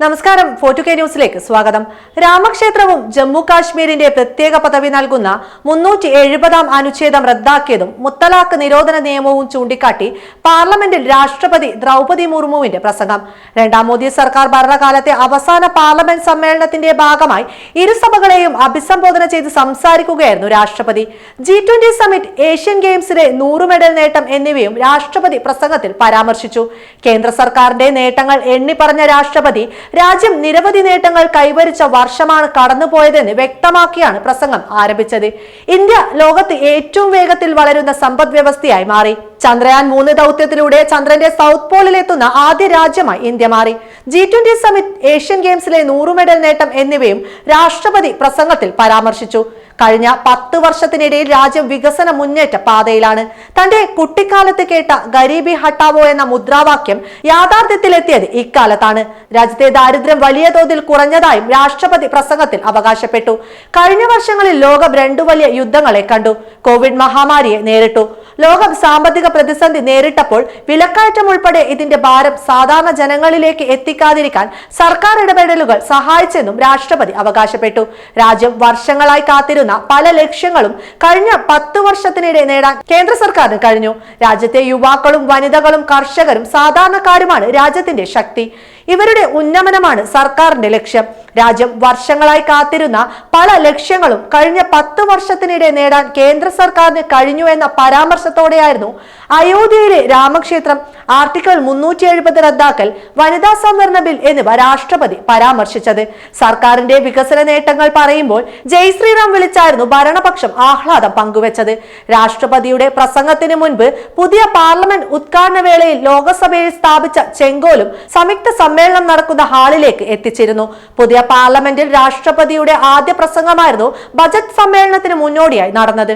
നമസ്കാരം ഫോർട്ടു കെ ന്യൂസിലേക്ക് സ്വാഗതം. രാമക്ഷേത്രവും ജമ്മു കാശ്മീരിന്റെ പ്രത്യേക പദവി നൽകുന്ന മുന്നൂറ്റി എഴുപതാം അനുച്ഛേദം റദ്ദാക്കിയതും മുത്തലാഖ് നിരോധന നിയമവും ചൂണ്ടിക്കാട്ടി പാർലമെന്റിൽ രാഷ്ട്രപതി ദ്രൗപതി മുർമുവിന്റെ പ്രസംഗം. രണ്ടാം മോദി സർക്കാർ ഭരണകാലത്തെ അവസാന പാർലമെന്റ് സമ്മേളനത്തിന്റെ ഭാഗമായി ഇരുസഭകളെയും അഭിസംബോധന ചെയ്ത് സംസാരിക്കുകയായിരുന്നു രാഷ്ട്രപതി. ജി ട്വന്റി സമിറ്റ് ഏഷ്യൻ ഗെയിംസിലെ നൂറ് മെഡൽ നേട്ടം എന്നിവയും രാഷ്ട്രപതി പ്രസംഗത്തിൽ പരാമർശിച്ചു. കേന്ദ്ര സർക്കാരിന്റെ നേട്ടങ്ങൾ എണ്ണി പറഞ്ഞ രാഷ്ട്രപതി രാജ്യം നിരവധി നേട്ടങ്ങൾ കൈവരിച്ച വർഷമാണ് കടന്നുപോയതെന്ന് വ്യക്തമാക്കിയാണ് പ്രസംഗം ആരംഭിച്ചത്. ഇന്ത്യ ലോകത്ത് ഏറ്റവും വേഗത്തിൽ വളരുന്ന സമ്പദ് വ്യവസ്ഥയായി മാറി. ചന്ദ്രയാൻ മൂന്ന് ദൗത്യത്തിലൂടെ ചന്ദ്രന്റെ സൗത്ത് പോളിലെത്തുന്ന ആദ്യ രാജ്യമായി ഇന്ത്യ മാറി. ജി ട്വന്റി സമിറ്റ് ഏഷ്യൻ ഗെയിംസിലെ നൂറ് മെഡൽ നേട്ടം എന്നിവയും രാഷ്ട്രപതി പ്രസംഗത്തിൽ പരാമർശിച്ചു. കഴിഞ്ഞ പത്ത് വർഷത്തിനിടയിൽ രാജ്യം വികസന മുന്നേറ്റ പാതയിലാണ്. തന്റെ കുട്ടിക്കാലത്ത് കേട്ട ഗരീബി ഹട്ടാവോ എന്ന മുദ്രാവാക്യം യാഥാർത്ഥ്യത്തിലെത്തിയത് ഇക്കാലത്താണ്. രാജ്യത്തെ ദാരിദ്ര്യം വലിയ തോതിൽ കുറഞ്ഞതായും രാഷ്ട്രപതി പ്രസംഗത്തിൽ അവകാശപ്പെട്ടു. കഴിഞ്ഞ വർഷങ്ങളിൽ ലോകം രണ്ടു വലിയ യുദ്ധങ്ങളെ കണ്ടു. കോവിഡ് മഹാമാരിയെ നേരിട്ടു. ലോകം സാമ്പത്തിക പ്രതിസന്ധി നേരിട്ടപ്പോൾ വിലക്കയറ്റം ഉൾപ്പെടെ ഇതിന്റെ ഭാരം സാധാരണ ജനങ്ങളിലേക്ക് എത്തിക്കാതിരിക്കാൻ സർക്കാർ ഇടപെടലുകൾ സഹായിച്ചെന്നും രാഷ്ട്രപതി അവകാശപ്പെട്ടു. രാജ്യം വർഷങ്ങളായി കാത്തിരുന്ന പല ലക്ഷ്യങ്ങളും കഴിഞ്ഞ പത്ത് വർഷത്തിനിടെ നേടാൻ കേന്ദ്ര സർക്കാരിന് കഴിഞ്ഞു. രാജ്യത്തെ യുവാക്കളും വനിതകളും കർഷകരും സാധാരണക്കാരുമാണ് രാജ്യത്തിന്റെ ശക്തി. ഇവരുടെ ഉന്നമനമാണ് സർക്കാരിന്റെ ലക്ഷ്യം. രാജ്യം വർഷങ്ങളായി കാത്തിരുന്ന പല ലക്ഷ്യങ്ങളും കഴിഞ്ഞ പത്ത് വർഷത്തിനിടെ നേടാൻ കേന്ദ്ര സർക്കാരിന് കഴിഞ്ഞു എന്ന പരാമർശത്തോടെയായിരുന്നു അയോധ്യയിലെ രാമക്ഷേത്രം ആർട്ടിക്കിൾ മുന്നൂറ്റി എഴുപത് റദ്ദാക്കൽ വനിതാ സംവരണ ബിൽ എന്നിവ രാഷ്ട്രപതി പരാമർശിച്ചത്. സർക്കാരിന്റെ വികസന നേട്ടങ്ങൾ പറയുമ്പോൾ ജയ് ശ്രീറാം വിളിച്ചായിരുന്നു ഭരണപക്ഷം ആഹ്ലാദം പങ്കുവച്ചത്. രാഷ്ട്രപതിയുടെ പ്രസംഗത്തിന് മുൻപ് പുതിയ പാർലമെന്റ് ഉദ്ഘാടന വേളയിൽ ലോകസഭയിൽ സ്ഥാപിച്ച ചെങ്കോലും സംയുക്ത സമ്മേളനം നടക്കുന്ന ഹാളിലേക്ക് എത്തിച്ചിരുന്നു. പുതിയ പാർലമെന്റിൽ രാഷ്ട്രപതിയുടെ ആദ്യ പ്രസംഗമായിരുന്നു ബജറ്റ് സമ്മേളനത്തിന് മുന്നോടിയായി നടന്നത്.